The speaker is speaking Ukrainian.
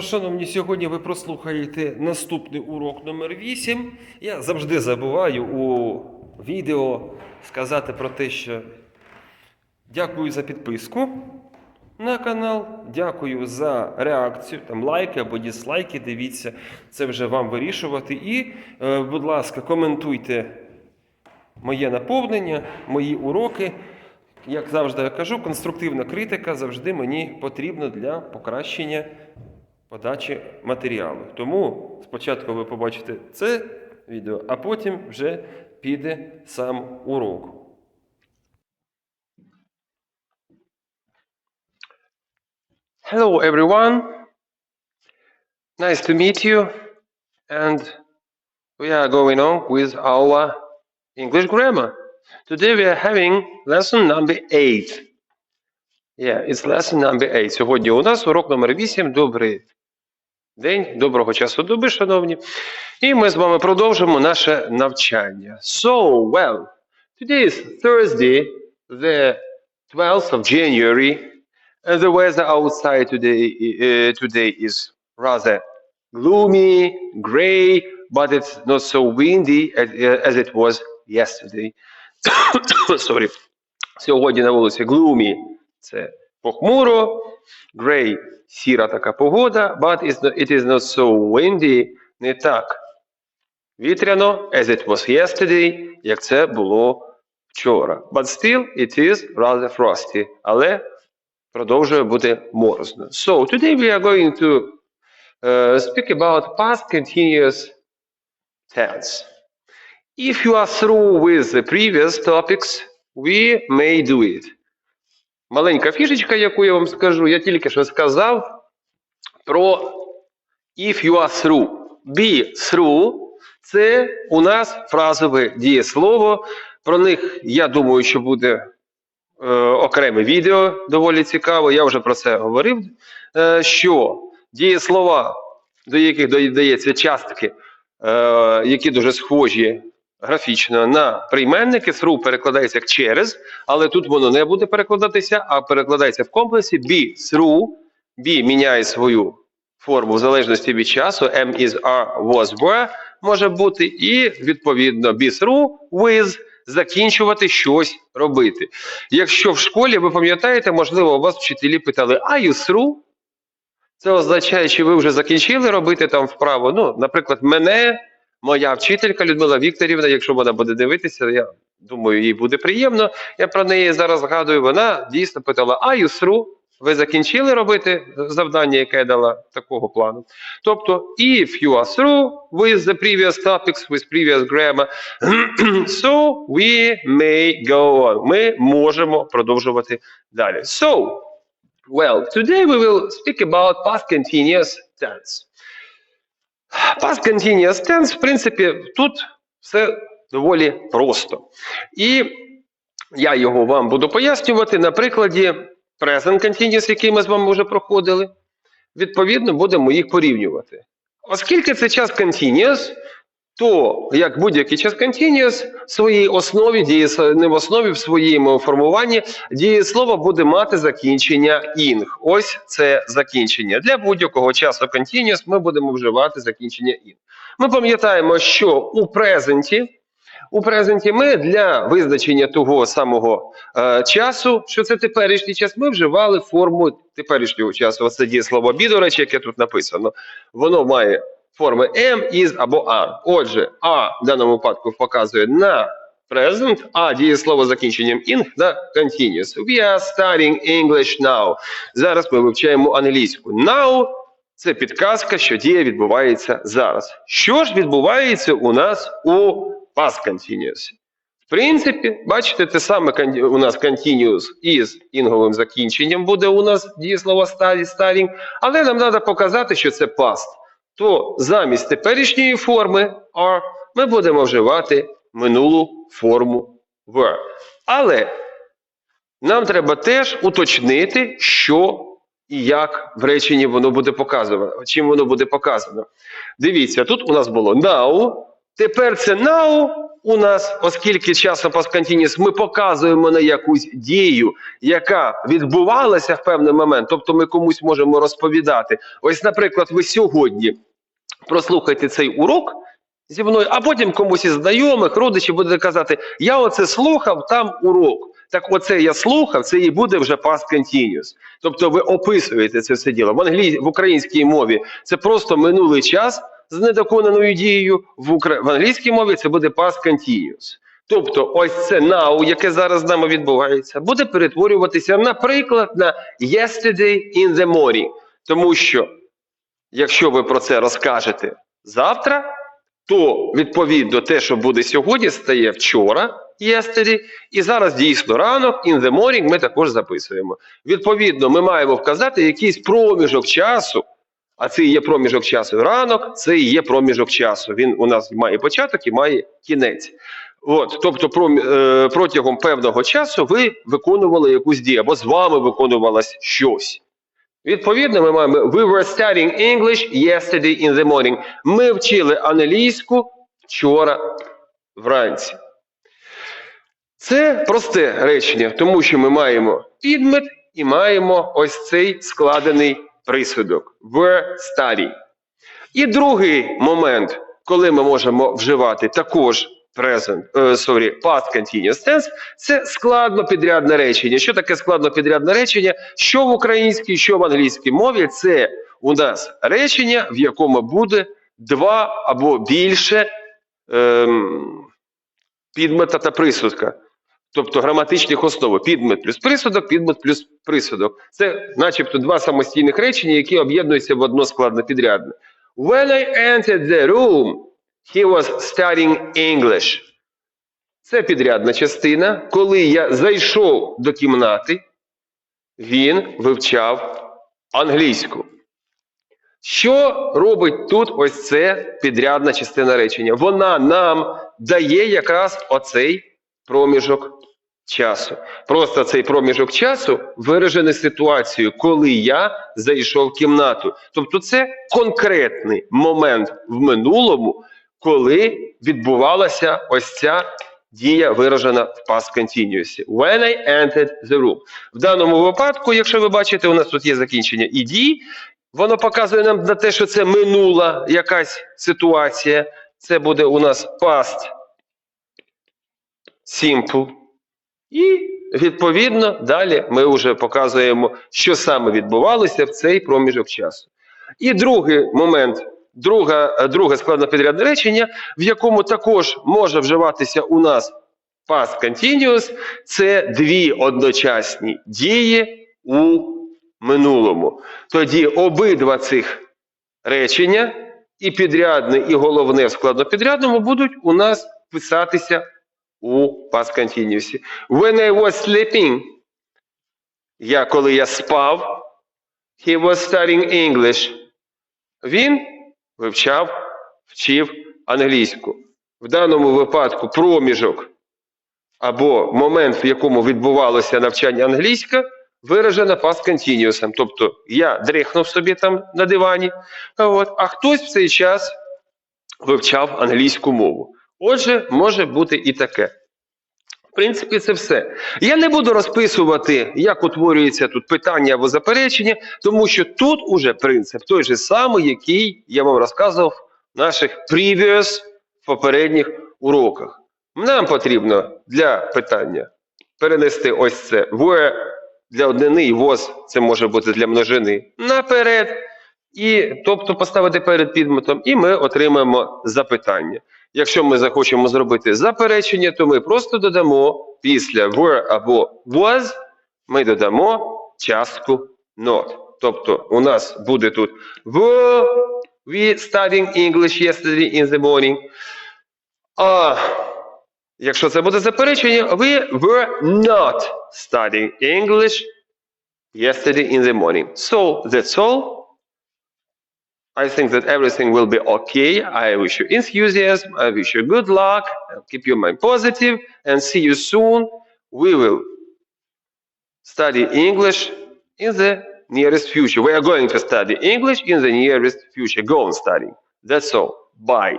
Шановні, сьогодні ви прослухаєте наступний урок номер 8. Я завжди забуваю у відео сказати про те, що дякую за підписку на канал, дякую за реакцію, там лайки або дізлайки. Дивіться, це вже вам вирішувати. І, е, будь ласка, коментуйте моє наповнення, мої уроки. Як завжди я кажу, конструктивна критика завжди мені потрібна для покращення подачі матеріалу. Тому спочатку ви побачите це відео, а потім вже піде сам урок. Hello everyone. Nice to meet you. And we are going on with our English grammar. Today we are having lesson number 8. Yeah, it's lesson number 8. Сьогодні у нас урок номер 8. Добрий день, доброго часу доби, шановні. І ми з вами продовжимо наше навчання. So, well, today is Thursday, the 12th of January, and the weather outside today, uh, today is rather gloomy, gray, but it's not so windy as, as it was yesterday. Sorry. Сьогодні на вулиці gloomy – це похмуро, gray – сіра така погода, but it is not so windy, не так вітряно, as it was yesterday, як це було вчора. But still it is rather frosty, але продовжує бути морозно. So, today we are going to uh, speak about past continuous tense. If you are through with the previous topics, we may do it. Маленька фішечка, яку я вам скажу, я тільки що сказав про if you are through. Be through це у нас фразове дієслово. Про них я думаю, що буде е, окреме відео доволі цікаво. Я вже про це говорив. Е, що дієслова, до яких додається частки, е, які дуже схожі графічно на прийменники, through перекладається як через, але тут воно не буде перекладатися, а перекладається в комплексі be through. Be міняє свою форму в залежності від часу. M is are, was, were може бути, і відповідно be through with закінчувати щось робити. Якщо в школі ви пам'ятаєте, можливо, у вас вчителі питали Are you through? Це означає, чи ви вже закінчили робити там вправо. Ну, наприклад, мене, моя вчителька Людмила Вікторівна, якщо вона буде дивитися, я думаю, їй буде приємно. Я про неї зараз згадую. Вона дійсно питала: you through? Ви закінчили робити завдання, яке я дала такого плану? Тобто, if you are through with the previous topics, with previous grammar, so we may go on. Ми можемо продовжувати далі. So, well, today we will speak about past continuous tense. Past continuous tense, в принципі, тут все доволі просто. І я його вам буду пояснювати на прикладі present continuous, який ми з вами вже проходили. Відповідно, будемо їх порівнювати. Оскільки це час continuous, то як будь-який час continuous, в своїй основі, дієс- не в основі, в своєму формуванні дієслово буде мати закінчення ing. Ось це закінчення. Для будь-якого часу continuous ми будемо вживати закінчення ing. Ми пам'ятаємо, що у презенті, у презенті ми для визначення того самого е, часу, що це теперішній час, ми вживали форму теперішнього часу. Оце дієслово be, до речі, яке тут написано. Воно має форми am, is або are. Отже, а в даному випадку показує на present, а дієслово з закінченням ing на continuous. We are studying English now. Зараз ми вивчаємо англійську. Now це підказка, що дія відбувається зараз. Що ж відбувається у нас у past continuous? В принципі, бачите, те саме у нас continuous із інговим закінченням буде у нас дієслово study, studying, але нам треба показати, що це past. То замість теперішньої форми are ми будемо вживати минулу форму were. Але нам треба теж уточнити, що і як в реченні воно буде показано. Чим воно буде показано. Дивіться, тут у нас було now, тепер це now у нас, оскільки часом past ми показуємо на якусь дію, яка відбувалася в певний момент, тобто ми комусь можемо розповідати. Ось, наприклад, ви сьогодні прослухайте цей урок зі мною, а потім комусь із знайомих, родичів буде казати: Я оце слухав, там урок. Так, оце я слухав, це і буде вже past continuous. Тобто ви описуєте це все діло. В англій... в українській мові це просто минулий час з недоконаною дією. В, укра... в англійській мові це буде past continuous. Тобто, ось це now, яке зараз з нами відбувається, буде перетворюватися, наприклад, на yesterday in the morning. Тому що, якщо ви про це розкажете завтра, то відповідно те, що буде сьогодні, стає вчора, yesterday, і зараз дійсно ранок, in the morning ми також записуємо. Відповідно, ми маємо вказати якийсь проміжок часу, а це і є проміжок часу ранок, це і є проміжок часу. Він у нас має початок і має кінець. От, тобто, е, протягом певного часу ви виконували якусь дію, або з вами виконувалось щось. Відповідно, ми маємо We were studying English yesterday in the morning. Ми вчили англійську вчора вранці. Це просте речення, тому що ми маємо підмет і маємо ось цей складений присудок. Were studying. І другий момент, коли ми можемо вживати також present, е, sorry, past continuous tense, це складно підрядне речення. Що таке складно підрядне речення? Що в українській, що в англійській мові, це у нас речення, в якому буде два або більше ем, підмета та присудка. Тобто граматичних основи. Підмет плюс присудок, підмет плюс присудок. Це начебто два самостійних речення, які об'єднуються в одно складно підрядне. When I entered the room, he was studying English. Це підрядна частина. Коли я зайшов до кімнати, він вивчав англійську. Що робить тут ось це підрядна частина речення? Вона нам дає якраз оцей проміжок часу. Просто цей проміжок часу виражений ситуацією, коли я зайшов в кімнату. Тобто, це конкретний момент в минулому, коли відбувалася ось ця дія виражена в past continuous. When I entered the room. В даному випадку, якщо ви бачите, у нас тут є закінчення дії, воно показує нам на те, що це минула якась ситуація. Це буде у нас past simple. І відповідно далі ми вже показуємо, що саме відбувалося в цей проміжок часу. І другий момент, друга, друге складнопідрядне речення, в якому також може вживатися у нас past continuous, це дві одночасні дії у минулому. Тоді обидва цих речення, і підрядне, і головне в складнопідрядному, будуть у нас писатися у past continuous. When I was sleeping, я коли я спав, he was studying English. Він вивчав, вчив англійську. В даному випадку проміжок або момент, в якому відбувалося навчання англійська, виражена past continuous. Тобто я дрихнув собі там на дивані, от, а хтось в цей час вивчав англійську мову. Отже, може бути і таке. В принципі, це все. Я не буду розписувати, як утворюється тут питання або заперечення, тому що тут уже принцип той же самий, який я вам розказував в наших previous попередніх уроках. Нам потрібно для питання перенести ось це were для однини і was, це може бути для множини наперед. І, тобто поставити перед підметом, і ми отримаємо запитання. Якщо ми захочемо зробити заперечення, то ми просто додамо після were або was, ми додамо частку not. Тобто у нас буде тут were we studying English yesterday in the morning. А якщо це буде заперечення, we were not studying English yesterday in the morning. So that's all. I think that everything will be okay. I wish you enthusiasm. I wish you good luck. I'll keep your mind positive and see you soon. We will study English in the nearest future. We are going to study English in the nearest future. Go on studying. That's all. Bye.